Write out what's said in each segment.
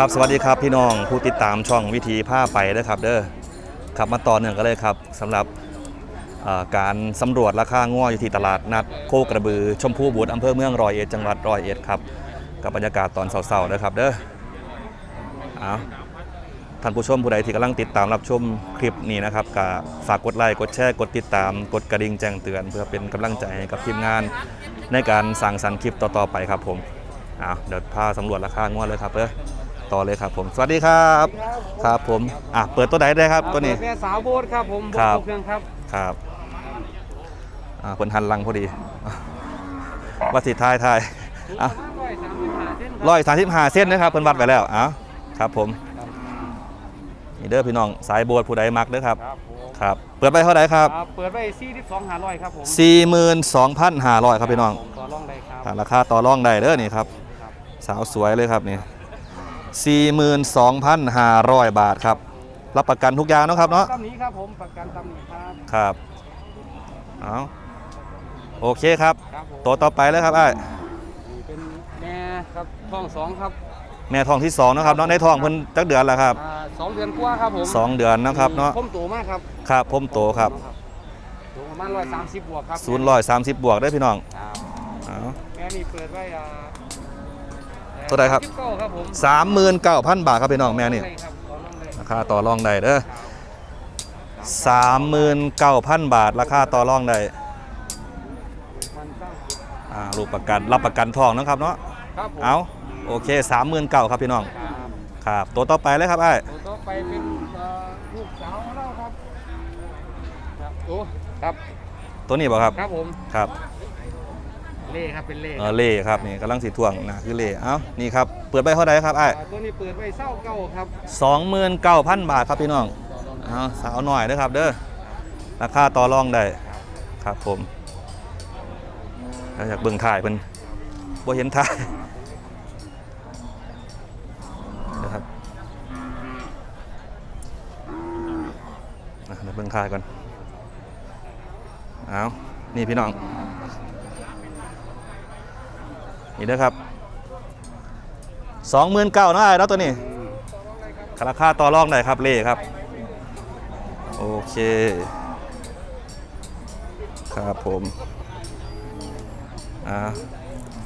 ครับสวัสดีครับพี่น้องผู้ติดตามช่องวิธีผ้าไปเด้อครับเด้อขับมาต่อเนื่องกันเลยครับสำหรับการสำรวจราคาง้ออยู่ที่ตลาดนัดโคกระบือ ชมพูบุตรอำเภอเมืองร้อยเอ็ดจังหวัดร้อยเอ็ดครับกับบรรยากาศตอนเช้าๆนะครับเด้อเอาท่านผู้ชมผู้ใดที่กำลังติดตามรับชมคลิปนี้นะครับก็ฝากกดไลค์กดแชร์กดติดตามกดกระดิ่งแจ้งเตือน เพื่อเป็นกำลังใจให้กับทีมงาน ในการสั่งสรรค์คลิปต่อๆไปครับผมเอาเดี๋ยวพาสำรวจราคางวดเลยครับเด้อ ต่อเลยครับผม สวัสดีครับ ครับผม อะ เปิดตัวไหนได้ครับตัวนี้ แม่สาวโบสครับผมโบครับสเครื่องครับครับ อ่าเพิ่นหันหลังพอดีอะวัดสิทายทายอะร้อยสามสิบห้าเส้นร้อยสามสิบห้าเส้นนะครับเพิ่นวัดไปแล้วอะครับผมนี่เด้อพี่น้องสายโบสถ์ผู้ใดมักเด้อครับ ครับผมครับ เปิดไปเท่าไหร่ครับครับเปิดไว้สี่สิบสองหาร้อยครับผม42,500 ครับพี่น้องต่อรองได้ครับอะราคาต่อรองได้เด้อนี่ครับครับสาวสวยเลยครับนี่ 42,500 บาทครับ รับประกันทุกอย่างเนาะครับเนาะตำหนี้ครับผมประกันตำหนี้ครับครับเอาโอเคครับ ครับผมตัวต่อไปเลยครับไอ้ายนี่เป็นแม่ครับท้องสองครับแม่ทองที่2นะครับเนาะในทองเพิ่นจักเดือนแล้วครับอ่าสองเดือนกว่าครับผมสองเดือนนะครับเนาะผมโตมากครับครับผมโตครับโตประมาณร้อยสามสิบบวกครับ030บวกได้อพี่น้องครับเอาแม่นี่เปิดไว้อ่า เท่าไหร่ครับสิเก้าครับผม39,000บาทครับพี่น้องแม่นี่ได้ครับต่อรองได้ราคาต่อรองได้เด้อ39,000บาท ราคาต่อรองได้มันตั้งอ่ารูปประกันรับประกันทองนะครับเนาะครับผมเอาโอเค39,000ครับพี่น้องครับครับตัวต่อไปเลยครับไอ้ายตัวต่อไปเป็นเอ่อลูกสาวเราครับครับโอ้ครับตัวนี้บ่ครับครับผมครับ เล่ครับเป็นเล่เออเล่ครับนี่กำลังสีท่วงนะคือเล่เอ้านี่ครับเปิดไปเท่าไหร่ครับไอ้อ่าตัวนี้เปิดไว้เศร้าเก้าครับสองหมื่นเก้าพันบาทครับพี่น้องเอาสาวหน่อยเด้อครับ เด้อราคาต่อรองได้ครับผมถ้าอยากเบิ่งถ่ายเป็นบ่เห็นถ่ายนะครับอะเดี๋ยวเบิ่งถ่ายก่อนเอานี่พี่น้อง นี่เด้อครับสองหมื่นเก้านาะไอ้เนาะตัวนี้ราคาต่อรองได้ครับเล่ครับ โอเค ครับผมอ่า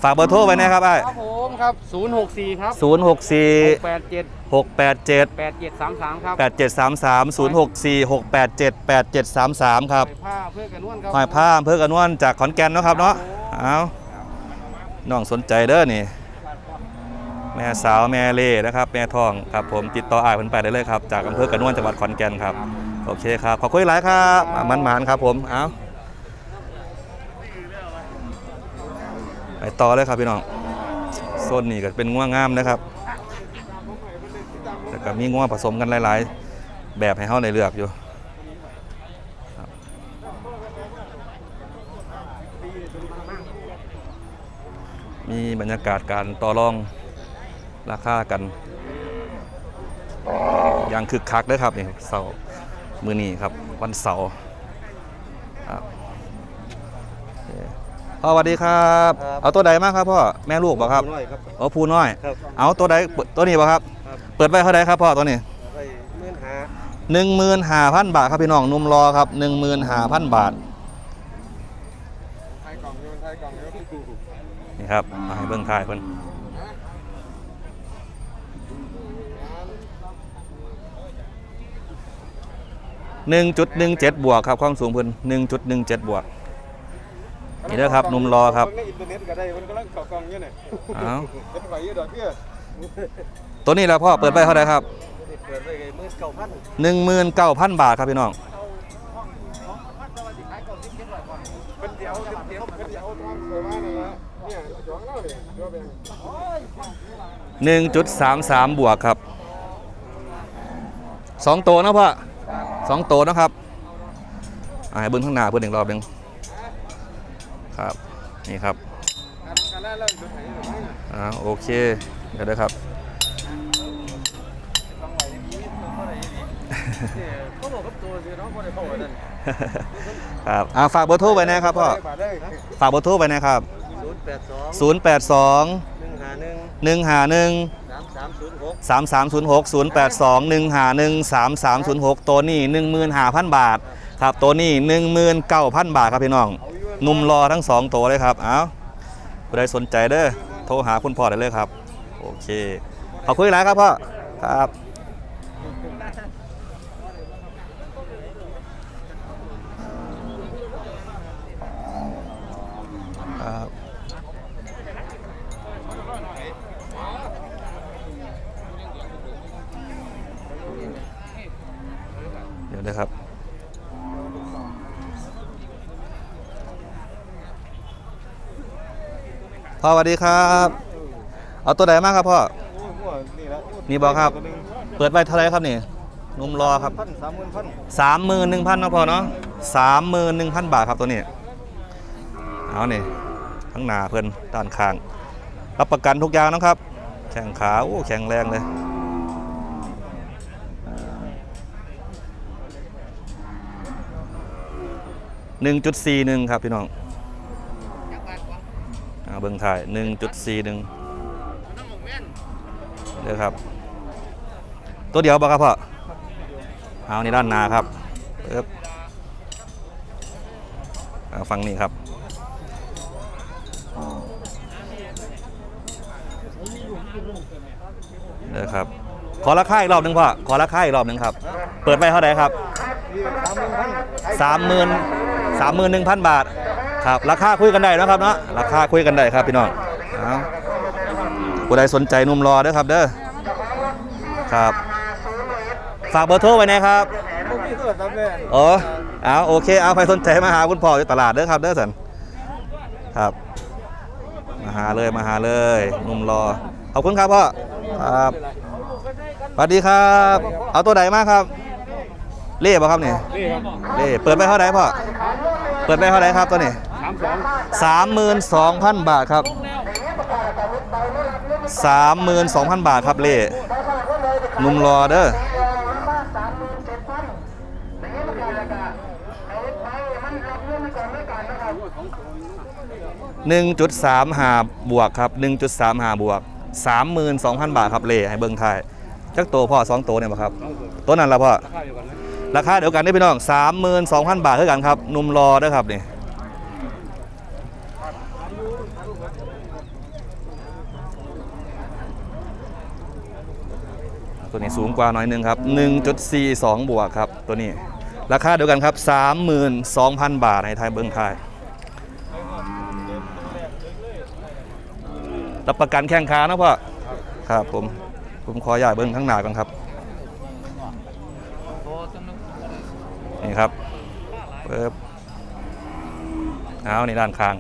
ฝากเบอร์โทรไว้นะครับไอ้ครับผมครับ 064 ครับศูนย์หกสี่87หกแปดเจ็ด8733 ครับแปดเจ็ดสามสามศูนย์หกสี่หกแปดเจ็ดแปดเจ็ดสามสามครับใส่ผ้าเพื่อกันนวลครับหอยผ้าอำเพื่อกระนวนจากขอนแก่นเนาะครับเนาะเอา น้องสนใจเด้อนี่ แม่สาวแม่เล่นะครับ แม่ทองครับผมติดต่ออ้ายเพิ่นไปได้เลยครับ จากอำเภอกระนวนจังหวัดขอนแก่นครับ โอเคครับ ขอบคุณหลายครับมันหมานครับผม เอาไปต่อเลยครับพี่น้องโซนนี้ก็เป็นง่วงงามนะครับแต่ก็มีง่วงผสมกันหลาย ๆ แบบให้เฮาในเลือกอยู่ครับ มีบรรยากาศการต่อรองราคากันอย่างคึกคักเลยครับนี่เสาร์มือนี้ครับวันเสาร์ครับโอเคพ่อสวัสดีครับ ครับเอาตัวใดมากครับพ่อแม่ลูกบ่ครับน้อยครับเอาผู้น้อย ครับเอาตัวใดตัวนี้บ่ครับ ครับ เปิดไว้เท่าใดครับพ่อตัวนี้ ไปเมื่อนหาหนึ่งหมื่นห้าพันบาทครับพี่น้องหนุ่มรอครับหนึ่งหมื่นห้าพันบาท ไทยกล่องโยนไทยกล่องโยน นี่ ครับมาให้เบิ่งถ่ายเพิ่นหนึ่งจุดหนึ่งเจ็ดบวกครับความสูงเพิ่นหนึ่งจุดหนึ่งเจ็ดบวกนี่เด้อครับหนุ่มรอครับเงในอินเทอร์เน็ตก็ได้มันกำลังเกาะกล่องอยู่เนี่ยเอาเป็นไหวอยู่ดอกเบี้ยตัวนี้แหล้วพ่อเปิดไปเท่าไหร่ครับเปิดไปเมื่อเก้าพันหนึ่งหมื่นเก้าพันบาทครับพี่น้อง 1.33 บวกครับ 2 ตัวนะพ่อสองตนะครับให้เบิ้งข้างหน้าเพื่อนอีกรอบหนึ่งครับ นี่ครับอ่าโอเค เดี๋ยวด้ครับครับอ่าฝากเบอร์โทรไว้นะครับพ่อ ฝากเบอร์โทรไว้นะครับ 082 พ่อบาทได้ครับฝากเบอร์โทรไว้นะครับศูนย์แปดสอง0 8 2หนึ่งหาหนึ่ง1 5 1สามสามศูนย์หก3306 082 151 3306ตัวนี้15,000บาทครับตัวนี้19,000บาทครับพี่น้องหนุ่มรอทั้ง2ตัวเลยครับเอาผู้ใดสนใจเด้อโทรหาคุณพ่อได้เลยครับ โอเคขอบคุณหลายครับพ่อครับครับ นะครับ พ่อสวัสดีครับ เอาตัวไหนมากครับพ่อ นี่บอกครับ เปิดไว้เท่าไรครับนี่นุ่มรอครับสามหมื่นหนึ่งพันนะพ่อเนาะสามหมื่นหนึ่งพันบาทครับตัวนี้ เอาเนี่ทั้งหนาเพื่อนด้านข้าง รับประกันทุกอย่างนะครับ แข่งขา โอ้ แข็งแรงเลย หนึ่งจุดสี่หนึ่งครับพี่น้องเอาเบิ้งถ่ายหนึ่งจุดสี่หนึ่งเดี๋ยวครับ ตัวเดียวบ่ครับพ่อเอาในด้านหน้าครับปึ๊บฟังนี่ครับเด้อครับ ขอราคาอีกรอบหนึ่งพ่อ ขอราคาอีกรอบหนึ่งครับ เปิดไปเท่าไหร่ครับสามหมื่น พันสามหมื่นหนึ่งพันบาทครับราคาคุยกันได้นะครับเนาะราคาคุยกันได้ครับพี่น้องเอาผู้ใดสนใจนุ่มรอเด้อครับเด้อครับฝากเบอร์โทรไว้นะครับโอ้เอาโอเคเอาใครสนใจมาหาคุณพ่ออยู่ตลาดเด้อครับเด้อสันครับมาหาเลยมาหาเลยนุ่มรอขอบคุณครับพ่อครับสวัสดีครับ เอาตัวไหนมากครับ เล่บ่ครับเนี่ยเล่เปิดไปเท่าไหร่พ่อ เปิดไปเท่าไหร่ครับตัวนี้สามสองสามหมื่นสองพันบาทครับสามหมื่นสองพันบาทครับเล่หนุ่มรอเด้อ1.3หาบวกครับ1.3หาบวก32,000บาทครับเล่ให้เบิ่งไทยจักโตวพ่อสองโตวเนี่ยบ่ครับ ตัวนั้นละพ่อ ราคาเดียวกันไหมราคาเดียวกันได้พี่น้อง32,000บาทเท่ากันครับนุ่มรอเด้ครับนี่ตัวนี้สูงกว่าน่อยหนึงครับ 1.42 บวกครับ ตัวนี้ ราคาเดียวกันครับ 32,000 บาทในไทยเบิ้งไทยรับประกันแข้งขานะพ่อ ครับผม ผมขออย่าเบิ้งข้างหน้าก่อนครับ นี่ครับเปิบเอาในด้านข้าง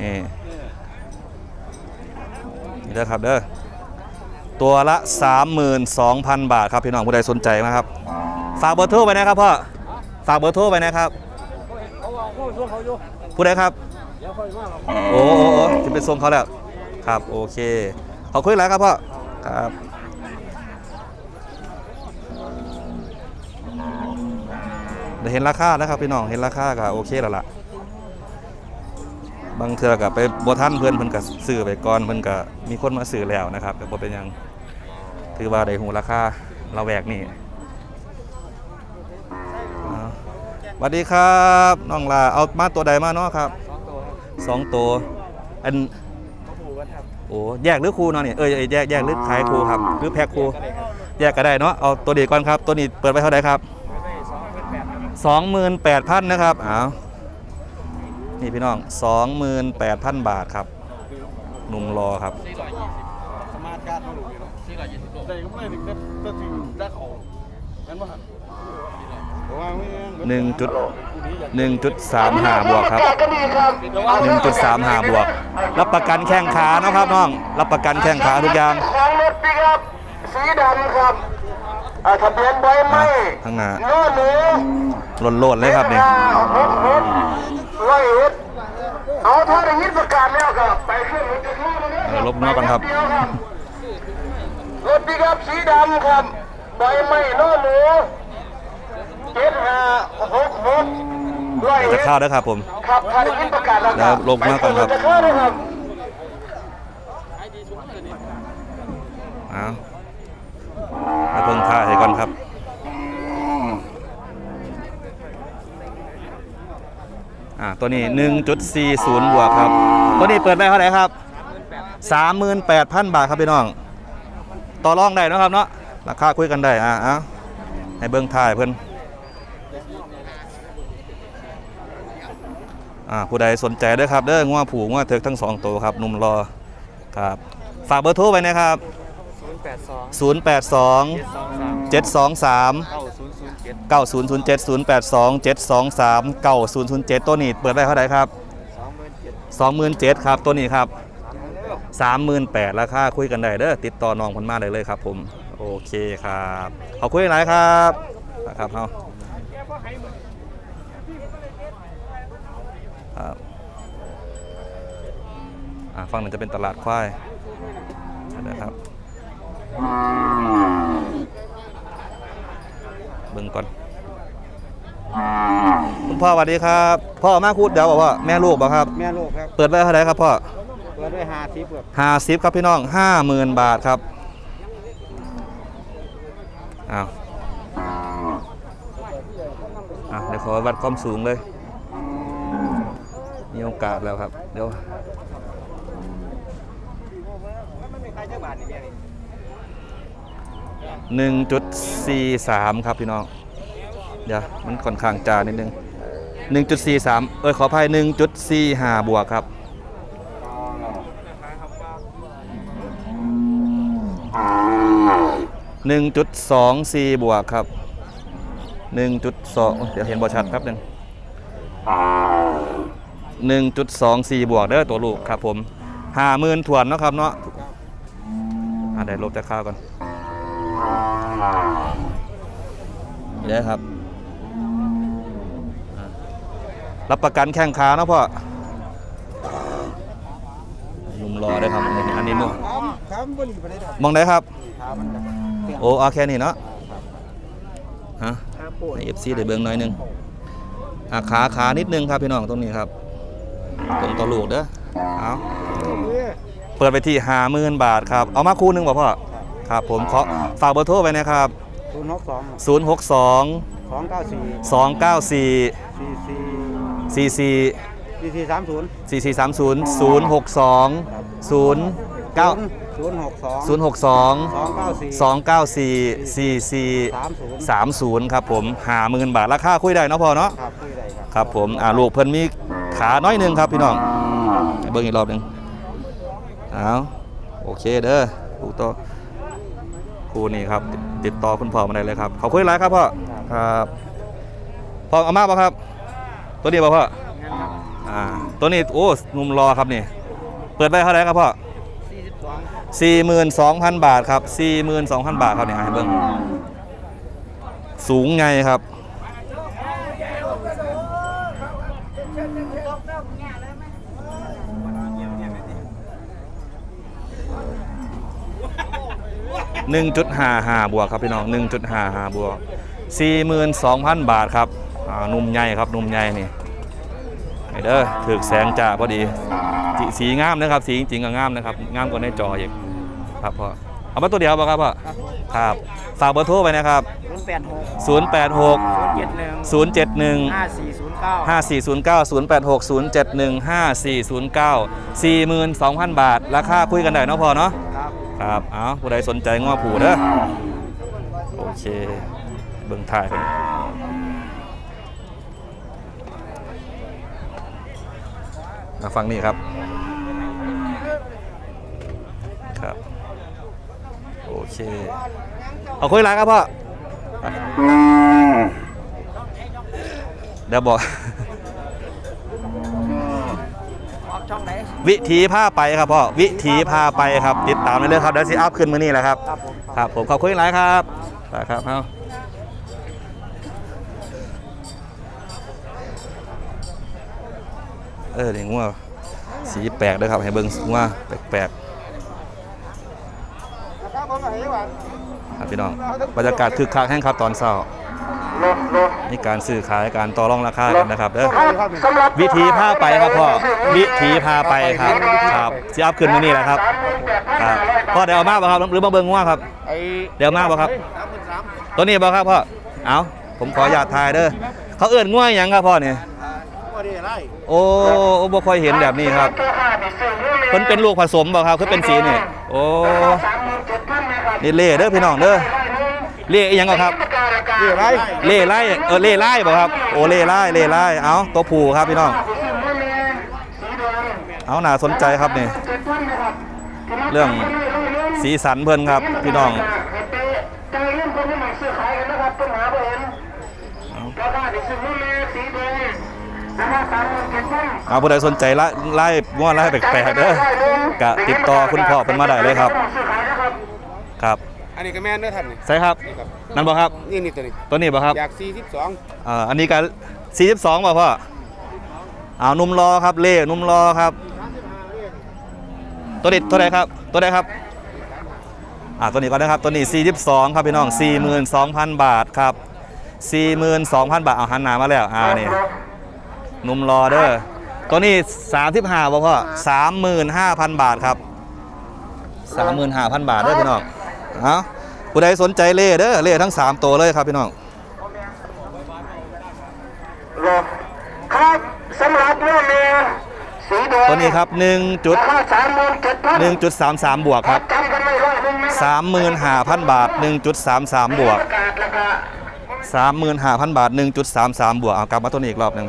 นี่นี่เด้อครับเด้อตัวละ 32,000 บาทครับพี่น้องผู้ใดสนใจนะครับ ฝากเบอร์โทรไปนะครับพ่อฝากเบอร์โทรไปนะครับผู้ใดครับโอ้โอ้จะเป็นทรงเขาแล้วครับโอเคขอบคุณหลายครับพ่อครับ ได้เห็นราคานะครับพี่น้องเห็นราคาก็โอเคแล้วล่ะบางเทื่อก็ไปบ่ทันเพื่อนเพิ่นก็ซื้อไปก่อนเพิ่นก็มีคนมาซื้อแล้วนะครับก็บ่เป็นหยังถือว่าได้หูราคาเราแวกนี่สวัสดีครับน้องลาเอามาตัวใดมาเนาะครับสองตัวสองตัวอันโอ้แยกหรือครูเนาะนี่เอ้ยเอ้ยแยกแยกหรือขายครูครับหรือแพ็คครับแยกก็ได้เนาะเอาตัวเดียก่อนครับตัวนี้เปิดไปเท่าไหร่ครับ 28,000นะครับเอาวนี่พี่น้อง 28,000 บาทครับหนุ่มรอครับสมาร์ทการ์ดมาดูสี่รอยยี่สิบโลได้ก็ไม่ถึงจะถึงได้เขนั้นว่าหนึ่งจุดหนึ่งจุดสามห้าบวกครับหนึ่งจุดสามห้าบวก รับประกันแข้งขานะครับน้อง รับประกันแข้งขาทุกอย่างสีดำครับ อ่าทะเบียนใบไม้ข้างหน้าเนื้อหมูโลดๆเลยครับนี่ห้าหกหกร้อยเอ็ดเอาถ้าได้ยินประกาศแล้วก็ไปขึ้นรถจะทั่วเลยเออลบเนาะก่อนครับเดียวครับ รถปิกอัพสีดำครับใบไม้เนื้อหมูเจ็ดห้าหกหกร้อยจะเอ็ดเข้าได้อครับผม ครับถ้าได้ยินประกาศแล้วแล้วลบมาก่อนครับ ไปขึ้รถจะทั่วเลยครับ เเพิ่งท่าให้ก่อนครับอ่าตัวนี้ 1.40 บวกครับ ตัวนี้เปิดไปเท่าไหร่ครับ 38,000 บาทครับพี่น้อง ต่อรองได้นะครับเนาะราคาคุยกันได้อ่าเอาให้เบิ่งท่ายเพิ่นอ่าผู้ใดสนใจด้อครับเด้องัวผูงัวเถิกทั้งสองตัวครับหนุ่มรอครับ ฝากเบอร์โทรไว้นะครับ 082 082 723 723 9007 9007 082 723 9007 ตัวนี้เปิดได้เท่าไหร่ครับ27 27,000ครับ ตัวนี้ครับ 38,000ราคาคุยกันได้เด้อติดต่อน้องเพันมาได้เลยครับผม โอเคครับขอบคุยหลายครับนะครับเฮาครับอ่าฝั่งนั้นจะเป็นตลาดควายนะครับ เบิ่งก่อนคุณพ่อสวัสดีครับ พ่อมาคูดเดี๋ยวบอกว่าแม่ลูกบอกครับ แม่ลูกครับ เปิดไว้เท่าไหร่ครับพ่อ เปิดด้วย50ครับห้าสิบครับพี่น้องห้าหมื่นบาทครับอ้าวอะเดี๋ยวขอวัดความสูงเลย มีโอกาสแล้วครับ เดี๋ยว มันมีใครเจ้าบาทนี่แม่นี่หนึ่งจุดสี่สามครับพี่น้อง เดี๋ยวมันค่อนข้างจานิดนึงหนึ่งจุดสี่สามเอ้ยขออภัยหนึ่งจุดสี่ห้าบวกครับหนึ่งจุดสองสี่บวกครับหนึ่งจุดสองเดี๋ยวเห็นบอชัดครับหนึ่งหนึ่งจุดสองสี่บวกเด้อตัวลูกครับผมห้าหมื่นถวนเนาะครับเนาะอะได้ลบแต่ข้าวก่อน เดี๋ยวครับอะรับประกันแข้งขาเนาะพ่อหนุ่มรอได้อครับ อันนี้อันนี้นุ่มครับครับบ่นี่บ่ได้ครับมองได้ครับครับมันครับโอ้เอาแค่นี้เนาะฮะครับปวดเอฟซีได้เบิ่งหน่อยหนึงอะขาขานิดนึงครับพี่น้องตรงนี้ครับ ตรงตัวลูกเด้อเอาเปิดไปที่ห้าหมื่นบาทครับ เอามาคู่หนึงบ่พ่อ ครับผมขอฝากเบอร์โทรไว้นะครับ062 062 294 294 44 44 4430 4430 062 09 062 062 294 294 30 44 30 ครับผมห้าหมื่นบาท ราคาคุยได้เนาะพ่อเนาะครับคุยได้ครับ ครับผมอ่าลูกเพิ่นมีขาน้อยหนึงครับพี่น้องให้เบิ่งอีกรอบหนึงเอาโอเคเด้อลูกต่อ ครูนี่ครับติดต่อคุณพ่อมาได้เลยครับขอบคุณหลายครับพ่อครับพ่อเอามาป่ะครับ ตัวนี้ป่ะพ่ออ่าตัวนี้โอ้หนุ่มรอครับนี่เปิดไปเท่าไหร่ครับพ่อ42 42,000บาทครับ42,000บาทครับเนี่ยให้เบิ้งสูงไงครับ 1.55 บวกครับพี่น้อง 1.55 บวก 42,000 บาทครับอ่านุ่มใหญ่ครับนุ่มใหญ่นี่ไอเด้อถือแสงจ้าพอดีสีสีงามนะครับ สีจริงๆก็งามนะครับงามกว่าในจออีกครับพ่อเอามาตัวเดียวป่ะครับพ่อครับฝากเบอร์โทรไปนะครับ086 086 071 071 5409 5409 086 071 5409 42,000 บาท ราคาคุยกันได้เนาะพอเนาะ ครับครับเอาผู้ใดสนใจง้อผูเด้อโอเค เบิ่งถ่ายกันมาฟังนี่ครับ ครับ โอเค เอาคุยไรครับพ่อเดี๋ยวบอก ออกช่องไหน วิถีพาไปครับพ่อวิถีพาไปครับ ติดตามได้เลยครับเดี๋ยวสิอัพขึ้นมือนี่แหละครับครับ ผมครับผมขอบคุณหลายครับไปครับเอาเออเดี๋ยวงัวสีแปลกด้วยครับให้เบิ้งงัวแปลกครับผมไหนวะๆครับพี่น้องบรรยากาศคึกคักแห้งครับตอนเช้า มีการซื้อขายการต่อรองราคากันนะครับเด้อวิธีพาไปครับพ่อวิธีพาไปครับครับสิอัพขึ้นมือนี่แหละครับครับพ่อเดี๋ยวเอามาป่ะครับหรือมาเบิ้งงัวครับเดี๋ยวมาป่ะครับสามหมื่นตัวนี้บ่ครับพ่อเอาผมขออนุญาตถ่ายเด้อเขาเอื้อนง่วยยังครับพ่อเนี่ยว่าได้โอ้บ่ค่อยเห็นแบบนี้ครับเพิ่นเป็นลูกผสมบ่ครับคือเป็นสีนี่โอ้นี่เล่เด้อพี่น้องเด้อเล่อีหยังก็ครับ ได้ไรเล่ไล่เออเล่ไล่บ่ครับโอ้เล่ไล่เล่ไล่เอาตัวผูครับพี่น้องเอาหน่าสนใจครับนี่เรื่องสีสันเพิ่นครับพี่น้องเอาพ่อนี่เลยสีแดงนะครับสามหมื่นเจ็ดพันเอาผู้ใดสนใจไล่ไล่ง้อไล่แปลกๆเด้อกะติดต่อคุณพ่อเพิ่นมาได้เลยครับซื้อขายนะครับครับ อันนี้ก็แม่นเด้อท่านนี่ใช่ครับ นี่ครับนั่นบ่ครับ นี่นี่ตัวนี้ตัวนี้บ่ครับอยากสี่สิบสองอ่าอันนี้ก็42บ่พ่อเอานุ่มรอครับ เล่นุ่มรอครับ ตัวนี้ตัวใดครับ ตัวใดครับอ่าตัวนี้ก่อนนะครับ ตัวนี้ 42 ครับพี่น้อง 42,000 บาทครับ 42,000 บาท เอาหันหน้ามาแล้วอ่านี่นุ่มรอเด้อตัวนี้ 35บ่พ่อ35,000 บาทครับ 35,000 บาทเด้อพี่น้อง เอาผู้ใดสนใจเล่เด้อเล่ทั้ง 3 ตัวเลยครับพี่น้องครับสำหรับเรื่องเมียสีแดงตัวนี้ครับ1จุดราคาสามหมื่นเจ็ดพัน1.33 บวกครับจำกันไม่ร้อยหนึ่งไหมครับ 35,000 บาท 1.33 บวกประกาศราคา35,000 บาท 1.33 บวกเอากลับมาตัวนี้อีกรอบหนึ่ง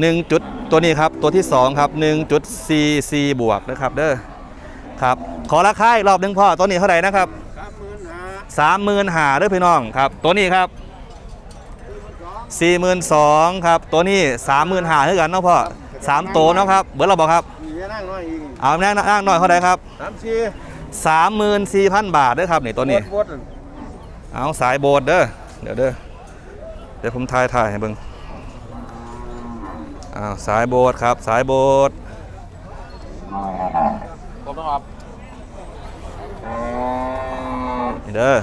หนึ่งจุดตัวนี้ครับตัวที่ 2 ครับ1.44บวกนะครับเด้อครับขอราคาอีกรอบหนึ่งพ่อตัวนี้เท่าไหร่นะครับสามหมื่นห้า30,000หาเด้อพี่น้องครับ ตัวนี้ครับ42,000ครับ ตัวนี้30,000หาเท่ากันเนาะพ่อสามตัวเนาะครับเบิร์ดเราบอกครับมีเยอะนั่งน้อยอีกเอาแน่นั่งหน่อยเท่าไหร่ครับสามสี่34,000บาทเด้อครับนี่ตัวนี้บดเอาสายโบดเด้อเดี๋ยวเด้อเดี๋ยวผมถ่ายถ่ายให้เบิ่ง อ้าวสายโบดครับ สายโบดผมต้องอับนี่เด้อ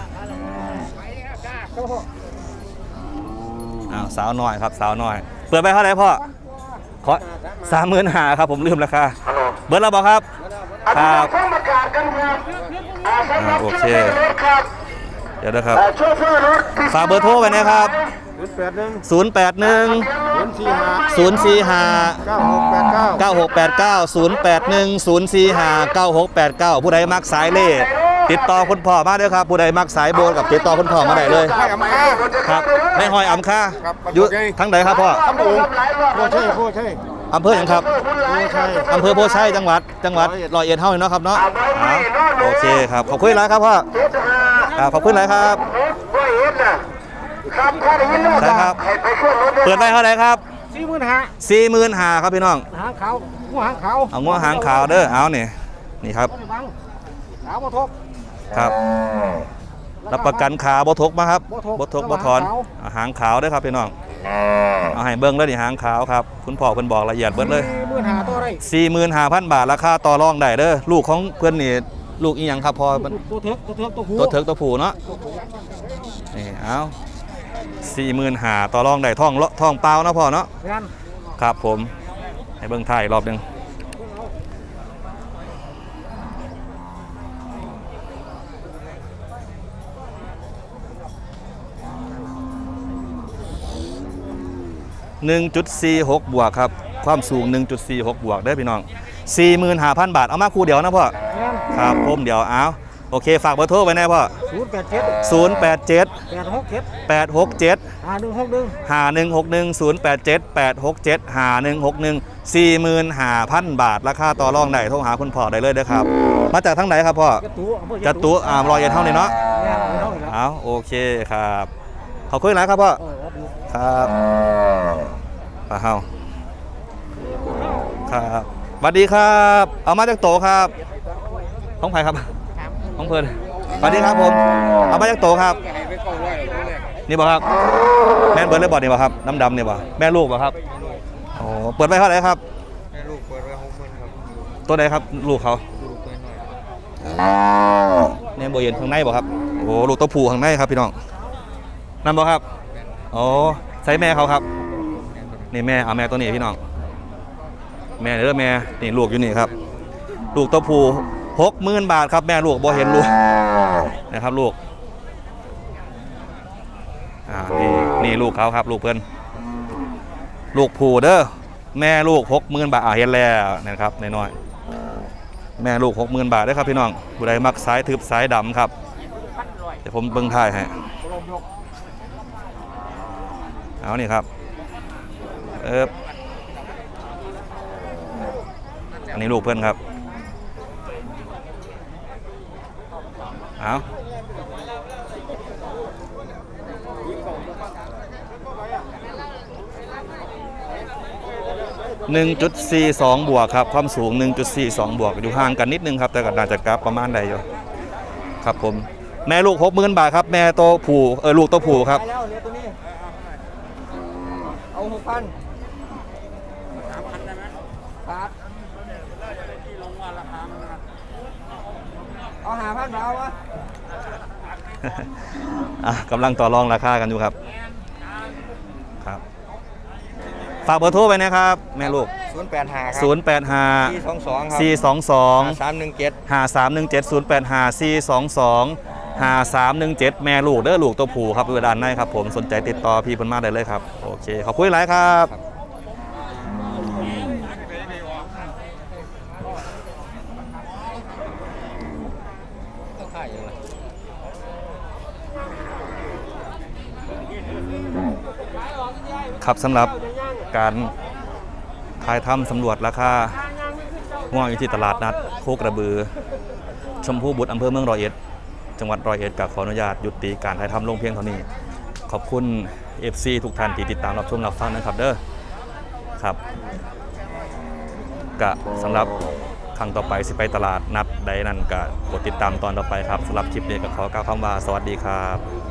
อ้าวสาวน้อยครับสาวน้อย เปิดไปเท่าไหร่พ่อขอสามหมื่นหาครับผมลืมราคาฮัลโหลเบิร์ดเราบอกครับครับอ่าประกาศกันครับอ่าสำหรับอ่าโอโชเคเฟอร์รถครับเดี๋ยวนะครับอ่าโชเฟอร์รถที่ฝากเบอร์โทรไว้นะครับศูนย์ แปดหนึ่ง081 ศูนย์สี่ห้า045 เก้าหกแปดเก้า 9689 081 045 9689 ผู้ใดมักสายเล่ติดต่อคุณพ่อมาเด้อครับ ผู้ใดมักสายโบนกับติดต่อคุณพ่อมาได้เลยให้อำมาครับในห้อยอำค่าครับอยู่โอเคทั้งใดครับพ่อคำปูโคใช่โคใช่อำเภอหยังครับอำเภอโพชัยจังหวัด จังหวัดร้อยเอ็ดเท่านี้เนาะครับเนาะเอาโอเคครับขอบคุณหลายครับพ่อเจ็ดห้าครับขอบคุณหลายครับว่าเห็นน่ะ ครับถ้าได้ยินแล้วใช่ครับ ให้ไปขึ้นรถเปิดไปเท่าไหร่ครับสี่หมื่นห้าสี่หมื่นหาครับพี่น้อง หางขาวหัวหางขาวเอาง้วหางขาวเด้อ เอานี่นี่ครับ บังขาวบ่ทบครับ รับประกันขาบ่ทกมาครับบ่ทกบ่ทกบ่ถอนหางขาวอ่าหางขาวเด้อครับพี่น้อง เอาให้เบิ่งแล้วนี่หางขาวครับ คุณพ่อเพิ่นบอกละเอียดเบิดเลย สี่หมื่นห้าตัวไร45,000 บาทราคาต่อรองได้เด้อ ลูกของเพื่อนนี่ลูกอีหยังครับพ่อมัน ตัวเถิกตัวเถิกตัวหูตัวเถิกตัวผู้เนาะนี่เอา 45,000ต่อรองได้ท้องเลาะท้องเปล่าเนาะพ่อเนาะงานครับผมให้เบิ่งถ่ายอีกรอบหนึง1.46 บวกครับ ความสูง 1.46 บวกเด้อพี่น้อง 45,000 บาท เอามาคู่เดียวนะพ่องานครับผมเดี๋ยวเอา โอเค ฝากเบอร์โทรไว้แน่พ่อศูนย์แปดเจ็ด087 แปดหกเจ็ด867ห้าหนึ่งหกหนึ่งหาหนึ่งหกหนึ่งศูนย์แปดเจ็ดแปดหกเจ็ดหาหนึ่งหกหนึ่งสี่หมื่นหาพันบาท ราคาต่อรองได้โทรหาคุณพ่อได้เลยเด้อครับ มาจากทั้งไหนครับพ่อจตุอำเภอจัตุอ่ามรอยเอ็นเท่านี้เนาะงานเอาเท่าไหร่ละเอาโอเคครับขอบคุณนะครับพ่อ เออรับอยู่ครับป้าเฮาครับสวัสดีครับ เอามาจากโตครับ ของไผ่ครับ ของเพิ่นสวัสดีครับผม เอามาจากโตครับ นี่บ่ครับ แม่นเบิร์ดเลยบอดนี่บ่ครับน้ำดำนี่บ่แม่ลูกบ่ครับโอ้เปิดไปเท่าไหร่ครับ แม่ลูกเปิดไว้หกหมื่นครับตัวใดครับลูกเขาลูกเปิดหน่อยเนี่ยโบเย็นข้างในบ่ครับโอ้ลูกตัวผู้ข้างในครับพี่น้องนั่นบ่ครับโอ้ใส่แม่เขาครับนี่แม่เอาแม่ตัวนี้พี่น้อง แม่เด้อแม่นี่ลูกอยู่นี่ครับ ลูกตัวผู้ หหกหมื่นบาทครับแม่ลูกบ่เห็นลูกนะครับลูกอ่านี่นี่ลูกเขาครับ ลูกเพื่อนลูกผูเด้อแม่ลูกหกหมื่นบาทอ่าเห็นแล้วนะครับน้อยๆแม่ลูกหกหมื่นบาทเด้อครับพี่น้องผู้ใดมักสายทึบสายดำครับเดี๋ยวผมเบิ่งท้ายให้เอานี่ครับเอออันนี้ลูกเพื่อนครับ เอา1.42บวกครับ ความสูง1.42บวกอยู่ห่างกันนิดนึงครับ แต่ก็น่าจะกลับประมาณใดอยู่ครับผม แม่ลูก60,000บาทครับ แม่โตผูเออลูกโตผูครับเอตัวนี้เอาหกพันสามพันได้ไหมครับเอาหาพันเอาวะ อะกำลังต่อรองราคากันอยู่ครับ ครับ ฝากเบอร์โทรไปนะครับ แม่ลูก ศูนย์แปดห้าครับ085สี่สองสองครับ422 สามหนึ่งเจ็ดหาสามหนึ่งเจ็ดศูนย์แปดหาสี่สองสองหาสามหนึ่งเจ็ดแม่ลูกเด้อลูกตัวผู้ครับอยู่ด้านในครับผมสนใจติดต่อพี่เพิ่นมาได้เลยครับ โอเค ขอบคุณหลายครับ ครับ ครับสำหรับการถ่ายทำสำรวจราคาง่วงอยู่ที่ตลาดนัดโคกระบือ ชมพู่บุตรอำเภอเมืองร้อยเอ็ด จังหวัดร้อยเอ็ดกับขออนุญาตหยุดติการถ่ายทำลงเพียงเท่านี้ ขอบคุณ FC ทุกท่านที่ติดตามรับชมรับฟังนะครับเด้อครับกะสำหรับครั้งต่อไปสิไปตลาดนัดใดนั่นกะกดติดตามตอนต่อไปครับสำหรับคลิปนี้ก็ขอกล่าวคำว่าสวัสดีครับ